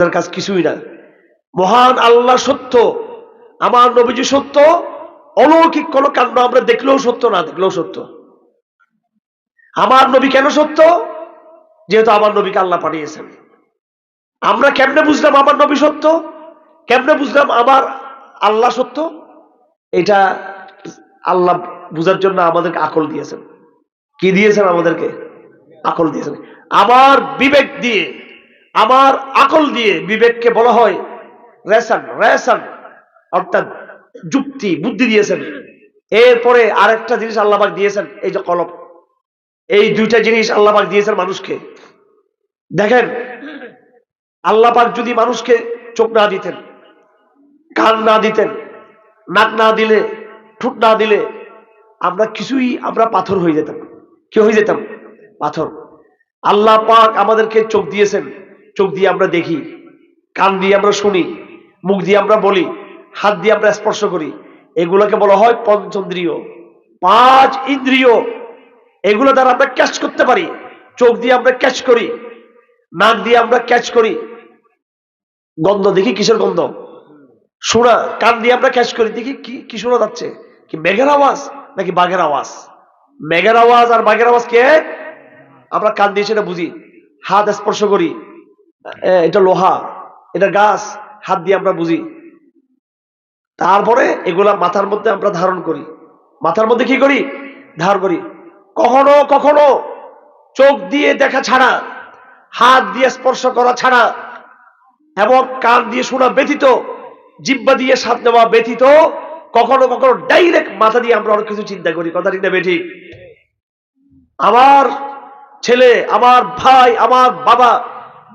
তার কাজ কিছুই না। মহান আল্লাহ সত্য, আমার নবীজি সত্য, অলৌকিক কোন কাণ্ড আমরা দেখলেও সত্য, না দেখলেও সত্য। আমার নবী কেন সত্য? যেহেতু আমার নবীকে আল্লাহ পাঠিয়েছেন। আমরা কেমনে বুঝলাম আমার নবী সত্য? কেমনে বুঝলাম আমার আল্লাহ সত্য? এটা আল্লাহ বুঝার জন্য আমাদেরকে আকল দিয়েছেন। কি দিয়েছেন আমাদেরকে? আকল দিয়েছেন। আমার বিবেক দিয়ে আমার আকল দিয়ে বিবেককে বলা হয় রেশন রেশন, অর্থাৎ যুক্তি, বুদ্ধি দিয়েছেন। এরপরে আরেকটা জিনিস আল্লাহবাক দিয়েছেন, এই যে কলম। এই দুইটা জিনিস আল্লাহবাক দিয়েছেন মানুষকে। দেখেন আল্লাপাক যদি মানুষকে চোখ না দিতেন, কান না দিতেন, নাক না দিলে, ঠোঁট না দিলে, আমরা কিছুই, আমরা পাথর হয়ে যেতাম। কি হয়ে যেতাম? পাথর। আল্লাহ পাক আমাদেরকে চোখ দিয়েছেন। চোখ দিয়ে আমরা দেখি, কান দিয়ে আমরা শুনি, মুখ দিয়ে আমরা বলি, হাত দিয়ে আমরা স্পর্শ করি। এগুলোকে বলা হয় পঞ্চন্দ্রিয়, পাঁচ ইন্দ্রিয়। এগুলো দ্বারা আমরা ক্যাচ করতে পারি। চোখ দিয়ে আমরা ক্যাচ করি, নাক দিয়ে আমরা ক্যাচ করি। গন্ধ, দেখি কিসের গন্ধ? শোনা, কান দিয়ে আমরা ক্যাচ করি, দেখি কি কি শোনা যাচ্ছে? কি মেঘের আওয়াজ নাকি বাঘের আওয়াজ? মেঘের আওয়াজ আর বাঘের আওয়াজ কে? আমরা কান দিয়ে সেটা বুঝি, হাত স্পর্শ করি এটা লোহা, এটা গাছ, হাত দিয়ে আমরা বুঝি। তারপরে এগুলা মাথার মধ্যে আমরা ধারণ করি। মাথার মধ্যে কি করি? ধারণ করি। কখনো কখনো চোখ দিয়ে দেখা ছাড়া, হাত দিয়ে স্পর্শ করা ছাড়া এবং কান দিয়ে শোনা ব্যতীত, জিব্বা দিয়ে স্বাদ নেওয়া ব্যতীত, কখনো কখনো ডাইরেক্ট মাথা দিয়ে আমরা অনেক কিছু চিন্তা করি। কথা ঠিক না বেঠিক? আমার ছেলে, আমার ভাই, আমার বাবা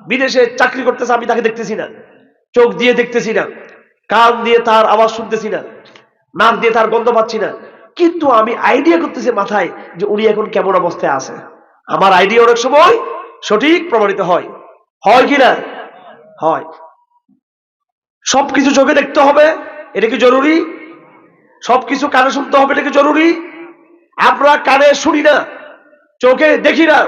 বিদেশে চাকরি করতেছে, আমি তাকে দেখতেছি না। চোখ দিয়ে দেখতেছি না। কান দিয়ে তার আওয়াজ শুনতেছি না। নাক দিয়ে তার গন্ধ পাচ্ছি না। কিন্তু আমি আইডিয়া করতেছি মাথায় যে উনি এখন কেমন অবস্থায় আছে। আমার আইডিয়া অনেক সময় সঠিক প্রমাণিত হয়। হয় কি না? হয়। সবকিছু চোখে দেখতে হবে, এটা কি জরুরি? সবকিছু কানে শুনতে হবে, এটা কি জরুরি? আমরা কানে শুনি না, চোখে দেখি না,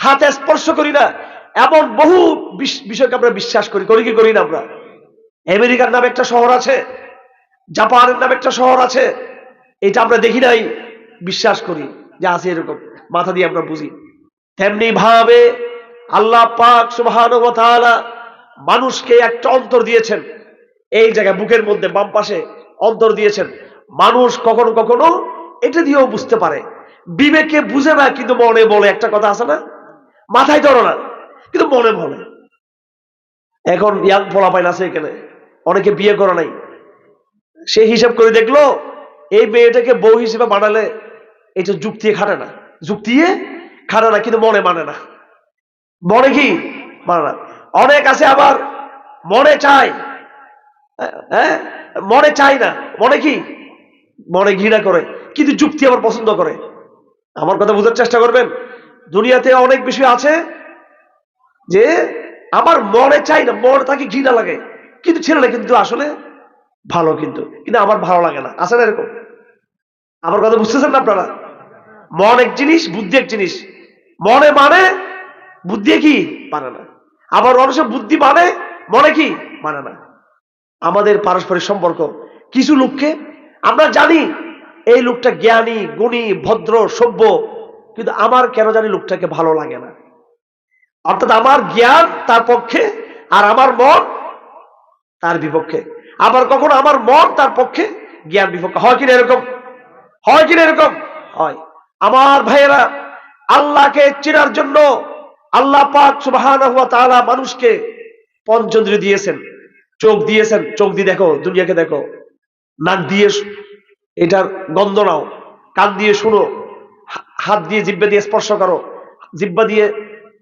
হাতে স্পর্শ করি না। এমন বহু বিষ- বিষয়কে আমরা বিশ্বাস করি করি কি করি না আমরা? আমেরিকার নামে একটা শহর আছে, জাপানের নামে একটা শহর আছে, এটা আমরা দেখি নাই, বিশ্বাস করি যে আছে এরকম, মাথা দিয়ে আমরা বুঝি। তেমনি ভাবে আল্লাহ পাক সুবহানাহু ওয়া মানুষকে একটা অন্তর দিয়েছেন, এই জায়গায় বুকের মধ্যে, বাম পাশে অন্তর দিয়েছেন। মানুষ কখনো কখনো এটা দিয়েও বুঝতে পারে। বিবেকে বুঝে না, কিন্তু মনে বলে একটা কথা আছে না? মাথায় ধরো না। কিন্তু মনে বলে এখন ইয়াং ফলাপাইন আছে এখানে। অনেকে বিয়ে করে নাই। সে হিসাব করে দেখল, এই মেয়েটাকে বউ হিসেবে বানালে এটা যুক্তি খাটে না। যুক্তি খাটে না, কিন্তু মনে মানে না। মনে কি? মানে না। অনেক আছে আবার, মনে চায়। হ্যাঁ? মনে চায় না। মনে কি? মনে ঘৃণা করে, কিন্তু যুক্তি আবার পছন্দ করে। আমার কথা বোঝার চেষ্টা করবেন? দুনিয়াতে অনেক বিষয় আছে যে আমার মনে চাই না, মনে তাকে ঘৃণা লাগে। কিন্তু ছেলেটা কিন্তু আসলে ভালো কিন্তু কিন্তু আমার ভালো লাগে না। না এরকম? আমার কথা বুঝতেছেন না আপনারা? মন এক জিনিস, বুদ্ধি এক জিনিস। মনে মানে বুদ্ধি কি? মানে না। আবার মানুষের বুদ্ধি মানে মনে কি? মানে না। আমাদের পারস্পরিক সম্পর্ক কিছু লোককে আমরা জানি এই লোকটা জ্ঞানী, গুণী, ভদ্র, সভ্য, কিন্তু আমার কেন জানি লোকটাকে ভালো লাগে না। অর্থাৎ আমার জ্ঞান তার পক্ষে আর আমার মন তার বিপক্ষে। আবার কখনো আমার মন তার পক্ষে জ্ঞান বিপক্ষে। হয় কিনা এরকম? হয় কিনা এরকম? হয়। আমার ভাইয়েরা, আল্লাহকে চেনার জন্য আল্লাহ পাক তাআলা মানুষকে পঞ্চন্দ্র দিয়েছেন। চোখ দিয়েছেন। চোখ দিয়ে দেখো, দুনিয়াকে দেখো। নাক দিয়ে এটার গন্ধ নাও। কান দিয়ে শুনো। হাত দিয়ে জিব্বা দিয়ে স্পর্শ করো। জিব্বা দিয়ে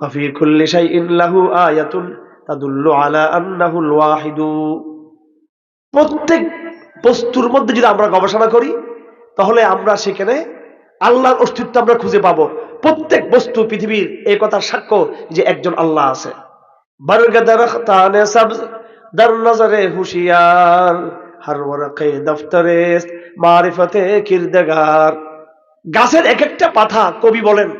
وفي كل شيء له آية تدل على أنه الواحد প্রত্যেক বস্তুর মধ্যে যদি আমরা গবেষণা করি তাহলে আমরা সেখানে আল্লাহর অস্তিত্ব আমরা খুঁজে পাবো প্রত্যেক বস্তু পৃথিবীর এই কথার সাক্ষ্য যে একজন আল্লাহ আছে বরগদরখতানে সবজ দর নজরে হুশিয়ার হর ওয়ারকে দফতরে মারিফতে কিরদগার গাছের এক একটা পাতা কবি বলেন বেরগাদারখতানে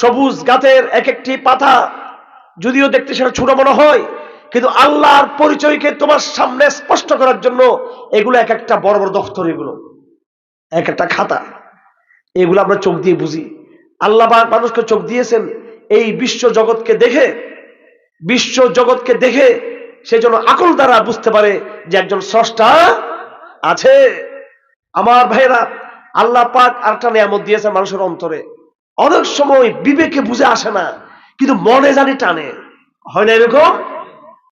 সবজ গাছের এক একটি পাতা। যদিও দেখতে সেটা ছোট মনে হয়, কিন্তু আল্লাহর পরিচয়কে তোমার সামনে স্পষ্ট করার জন্য এগুলো এক একটা বড় বড় দফতর এগুলো এক একটা খাতা। এগুলো আমরা চোখ দিয়ে বুঝি। আল্লাহ মানুষকে চোখ দিয়েছেন এই বিশ্ব জগৎকে দেখে, বিশ্ব জগৎকে দেখে সে যেন আকল দ্বারা বুঝতে পারে যে একজন স্রষ্টা আছে। আমার ভাইরা আল্লাহ পাক আরেকটা নিয়ামত দিয়েছে মানুষের অন্তরে। অনেক সময় বিবেকে বুঝে আসে না, কিন্তু মনে জানি টানে। হয় না এরকম?